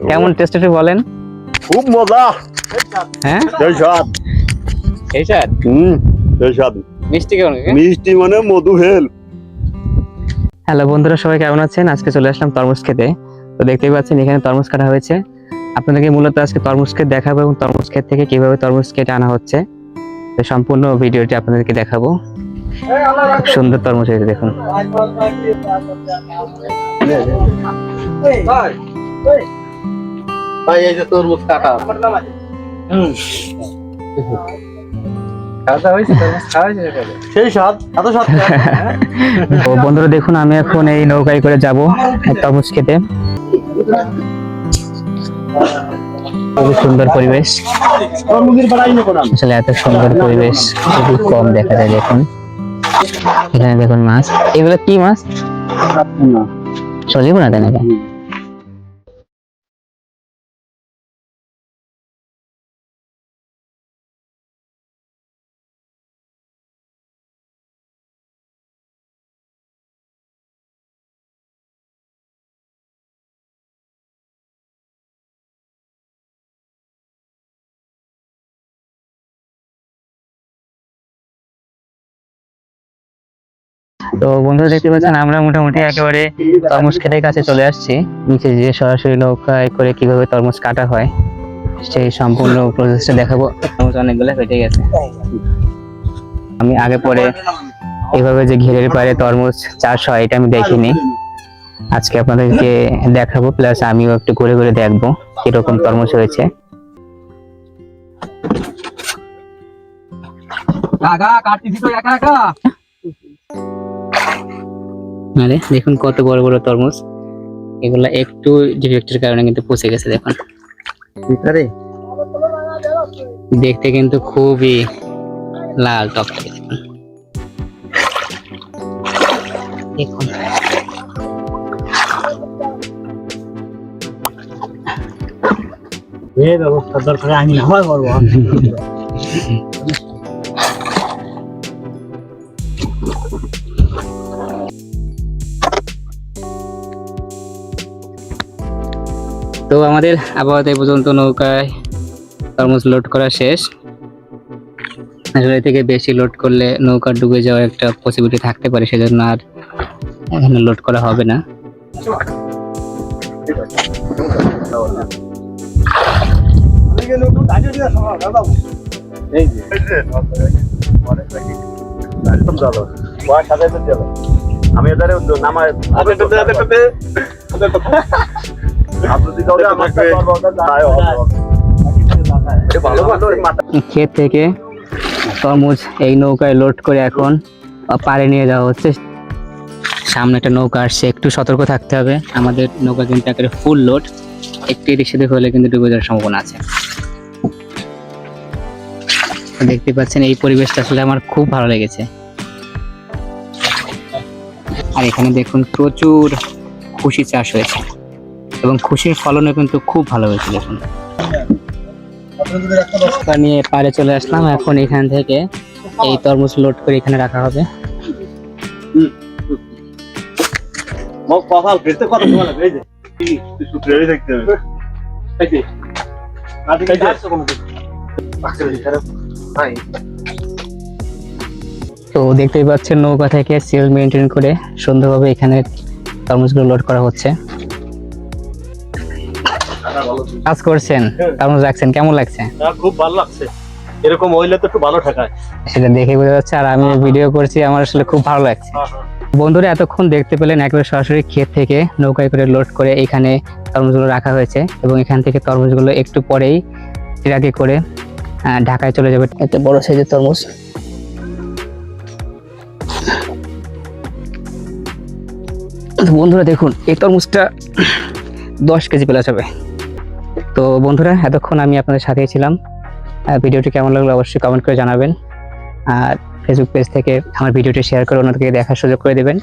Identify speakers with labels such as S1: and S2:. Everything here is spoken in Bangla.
S1: কেমন টেস্ট একটু বলেন
S2: খুব মজা
S1: হ্যাঁ
S2: সেই স্বাদ
S1: এই স্যার
S2: হুম সেই স্বাদ
S1: মিষ্টি কেমন
S2: মিষ্টি মানে মধু হেল
S1: হ্যালো বন্ধুরা সবাই কেমন আছেন আজকে চলে আসলাম তরমুজ খেতে তো দেখতেই পাচ্ছেন এখানে তরমুজ কাটা হয়েছে আপনাদেরকে মূলত আজকে তরমুজ ক্ষেত দেখাবো এবং তরমুজ ক্ষেত থেকে কীভাবে তরমুজ কেটে আনা হচ্ছে তো সম্পূর্ণ ভিডিওটি আপনাদেরকে দেখাবো খুব সুন্দর তরমুজ হয়েছে দেখুন
S2: ভাই এই যে তরমুজ কাটা।
S1: বন্ধুরা দেখুন আমি এখন এই নৌকায় করে যাব তরমুজ খেতে। খুবই সুন্দর পরিবেশ। আসলে এত সুন্দর পরিবেশ খুবই কম দেখা যায় দেখুন। এখানে দেখুন মাছ। এগুলো কি মাছ? চলিব না। তাই নাকি? তো বন্ধুরা দেখতে পাচ্ছেন আমরা মোটামুটি একেবারে তরমুজ ক্ষেতের কাছে চলে আসছি। নিচে যে সরাসরি নৌকায় করে কীভাবে তরমুজ কাটা হয় সেই সম্পূর্ণ প্রসেসটা দেখাবো। তরমুজ অনেকগুলো ফেটে গেছে। আমি আগে পরে এভাবে যে ঘিরের পারে তরমুজ চাষ হয় এটা আমি দেখিনি। আজকে আপনাদেরকে দেখাবো প্লাস আমিও একটু ঘুরে ঘুরে দেখব কীরকম তরমুজ হয়েছে। আরে দেখুন কত বড় বড় তরমুজ। এগুলা একটু ডিফেক্টের কারণে কিন্তু পচে গেছে দেখুন।
S2: ভিতরে?
S1: দেখতে কিন্তু খুবই লাল টক দেখুন। দেখুন।
S2: এই ব্যবস্থা দরকার আমি আমার করব
S1: তো আমাদের আপাতত এই পর্যন্ত নৌকায় তরমুজ লোড করা শেষ। আসলে থেকে বেশি লোড করলে নৌকা ডুবে যাওয়ার একটা পসিবিলিটি থাকতে পারে, সেজন্য আর এখানে লোড করা হবে না।
S2: আমি
S1: ক্ষেত থেকে তরমুজ এই নৌকায় লোড করে এখন পাড়ে নিয়ে যাওয়া হচ্ছে। সামনে একটা নৌকা আসছে একটু সতর্ক থাকতে হবে। আমাদের নৌকা কিন্তু একেবারে ফুল লোড একটি এদিক সেদিক হলে কিন্তু ডুবে যাওয়ার সম্ভাবনা আছে। দেখতে পাচ্ছেন এই পরিবেশটা আসলে আমার খুব ভালো লেগেছে। আর এখানে দেখুন প্রচুর খুশি চাষ হয়েছে। এবং খুশির ফলনও কিন্তু খুব ভালো হয়েছিল এখন। নিয়ে পাড়ে চলে আসলাম। এখন এখান থেকে এই তরমুজ লোড করে এখানে রাখা হবে। তো দেখতেই পাচ্ছেন নৌকা থেকে সেল মেনটেন করে সুন্দরভাবে এখানে তরমুজগুলো লোড করা হচ্ছে। কাজ করছেন তরমুজ রাখছেন কেমন লাগছে?
S2: হ্যাঁ, খুব ভালো লাগছে। এরকম হইলে তো একটু ভালো ঠেকায়।
S1: সেটা দেখে বোঝা যাচ্ছে আর আমি ভিডিও করছি আমার আসলে খুব ভালো লাগছে। বন্ধুরা এতক্ষণ দেখতে পেলেন একেবারে সরাসরি ক্ষেত থেকে নৌকায় করে লোড করে এখানে তরমুজগুলো রাখা হয়েছে এবং এখান থেকে তরমুজগুলো একটু পরেই ট্রাকে করে আহ, ঢাকায় চলে যাবে। এত বড় সাইজের তরমুজ। বন্ধুরা দেখুন এই তরমুজটা দশ কেজি প্লাস হবে। তো বন্ধুরা, এতক্ষণ আমি আপনাদের সাথে ছিলাম। ভিডিওটি কেমন লাগল অবশ্যই কমেন্ট করে জানাবেন। আর ফেসবুক পেজ থেকে আমার ভিডিওটি শেয়ার করে অন্যদেরকে দেখার সুযোগ করে দেবেন।